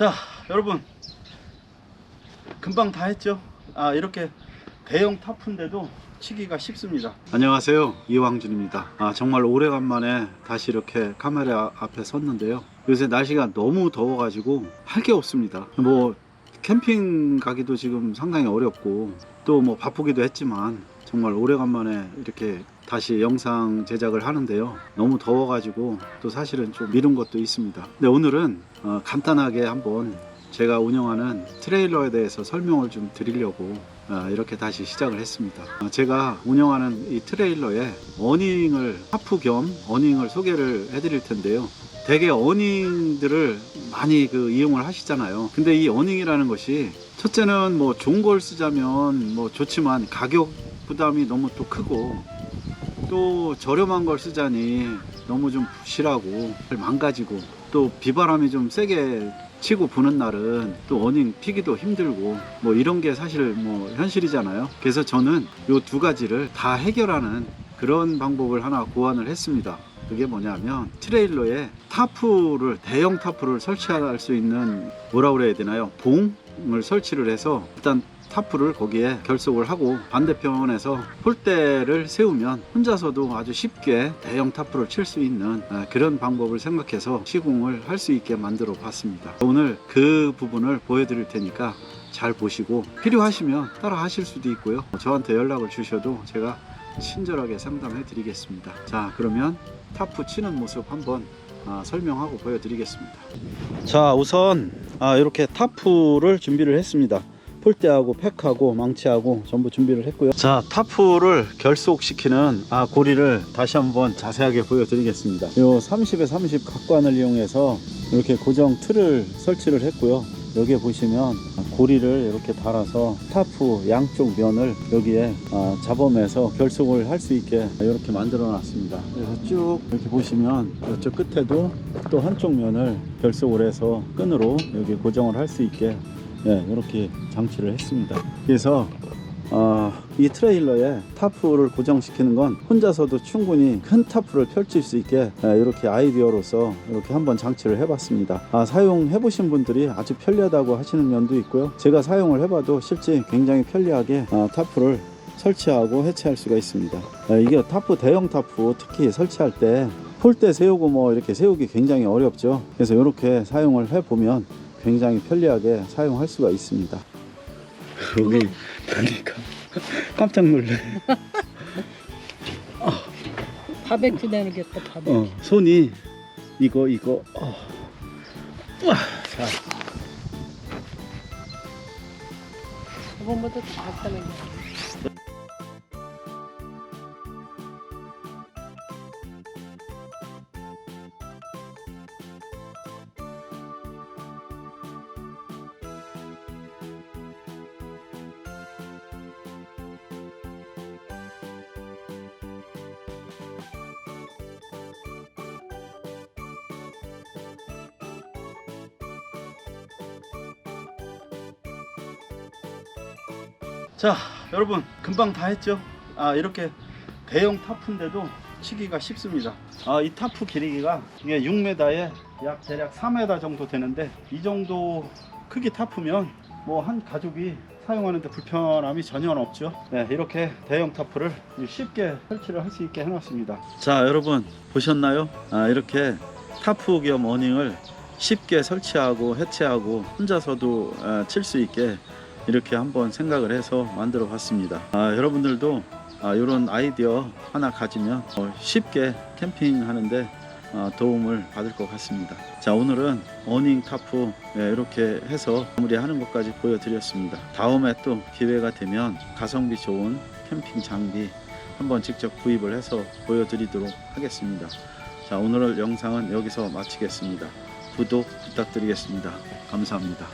자 여러분. 금방 다 했죠? 아 이렇게 대형 타프인데도 치기가 쉽습니다. 안녕하세요. 이왕준입니다. 아 정말 오래간만에 다시 이렇게 카메라 앞에 섰는데요. 요새 날씨가 너무 더워 가지고 할 게 없습니다. 뭐 캠핑 가기도 지금 상당히 어렵고 또 뭐 바쁘기도 했지만 정말 오래간만에 이렇게 다시 영상 제작을 하는데요. 너무 더워가지고 또 사실은 좀 미룬 것도 있습니다. 근데 오늘은 어, 간단하게 한번 제가 운영하는 트레일러에 대해서 설명을 좀 드리려고 어, 이렇게 다시 시작을 했습니다. 어, 제가 운영하는 이 트레일러에 어닝을 하프 겸 어닝을 소개를 해드릴 텐데요. 대개 어닝들을 많이 그 이용을 하시잖아요. 근데 이 어닝이라는 것이 첫째는 뭐 좋은 걸 쓰자면 뭐 좋지만 가격 부담이 너무 또 크고 또 저렴한 걸 쓰자니 너무 좀 부실하고 망가지고 또 비바람이 좀 세게 치고 부는 날은 또 어닝 피기도 힘들고 뭐 이런 게 사실 뭐 현실이잖아요. 그래서 저는 요 두 가지를 다 해결하는 그런 방법을 하나 고안을 했습니다. 그게 뭐냐면 트레일러에 타프를 대형 타프를 설치할 수 있는 뭐라 그래야 되나요? 봉 을 설치를 해서 일단 타프를 거기에 결속을 하고 반대편에서 폴대를 세우면 혼자서도 아주 쉽게 대형 타프를 칠 수 있는 아, 그런 방법을 생각해서 시공을 할 수 있게 만들어 봤습니다. 오늘 그 부분을 보여드릴 테니까 잘 보시고 필요하시면 따라 하실 수도 있고요. 저한테 연락을 주셔도 제가 친절하게 상담해 드리겠습니다. 자, 그러면 타프 치는 모습 한번 아, 설명하고 보여드리겠습니다. 자, 우선 아, 이렇게 타프를 준비를 했습니다. 폴대하고 팩하고 망치하고 전부 준비를 했고요. 자, 타프를 결속시키는 아, 고리를 다시 한번 자세하게 보여드리겠습니다. 요 30에 30 각관을 이용해서 이렇게 고정 틀을 설치를 했고요. 여기에 보시면 고리를 이렇게 달아서 타프 양쪽 면을 여기에 아, 잡아매서 결속을 할 수 있게 이렇게 만들어 놨습니다. 그래서 쭉 이렇게 보시면 이쪽 끝에도 또 한쪽 면을 결속을 해서 끈으로 여기 고정을 할 수 있게 네, 이렇게 장치를 했습니다. 그래서 어, 이 트레일러에 타프를 고정시키는 건 혼자서도 충분히 큰 타프를 펼칠 수 있게 예, 이렇게 아이디어로서 이렇게 한번 장치를 해봤습니다. 아, 사용해 보신 분들이 아주 편리하다고 하시는 면도 있고요. 제가 사용을 해봐도 실제 굉장히 편리하게 아, 타프를 설치하고 해체할 수가 있습니다. 아, 이게 타프 대형 타프 특히 설치할 때 폴대 세우고 뭐 이렇게 세우기 굉장히 어렵죠. 그래서 이렇게 사용을 해보면 굉장히 편리하게 사용할 수가 있습니다. 여기 보니까 깜짝 놀래. 바베큐 내놓겠다 바베큐 어, 손이 이거 이거. 어. 우와, 자, 저번보다 더 간단하게 자, 여러분 금방 다 했죠? 아 이렇게 대형 타프인데도 치기가 쉽습니다. 아 이 타프 길이가 이게 6m에 약 대략 4m 정도 되는데 이 정도 크기 타프면 뭐 한 가족이 사용하는데 불편함이 전혀 없죠. 네, 이렇게 대형 타프를 쉽게 설치를 할 수 있게 해놨습니다. 자, 여러분 보셨나요? 아, 이렇게 타프 겸 어닝을 쉽게 설치하고 해체하고 혼자서도 칠 수 있게 이렇게 한번 생각을 해서 만들어 봤습니다. 아, 여러분들도 아, 이런 아이디어 하나 가지면 어, 쉽게 캠핑 하는데 어, 도움을 받을 것 같습니다. 자 오늘은 어닝 타프 예, 이렇게 해서 마무리하는 것까지 보여드렸습니다. 다음에 또 기회가 되면 가성비 좋은 캠핑 장비 한번 직접 구입을 해서 보여드리도록 하겠습니다. 자 오늘 영상은 여기서 마치겠습니다. 구독 부탁드리겠습니다. 감사합니다.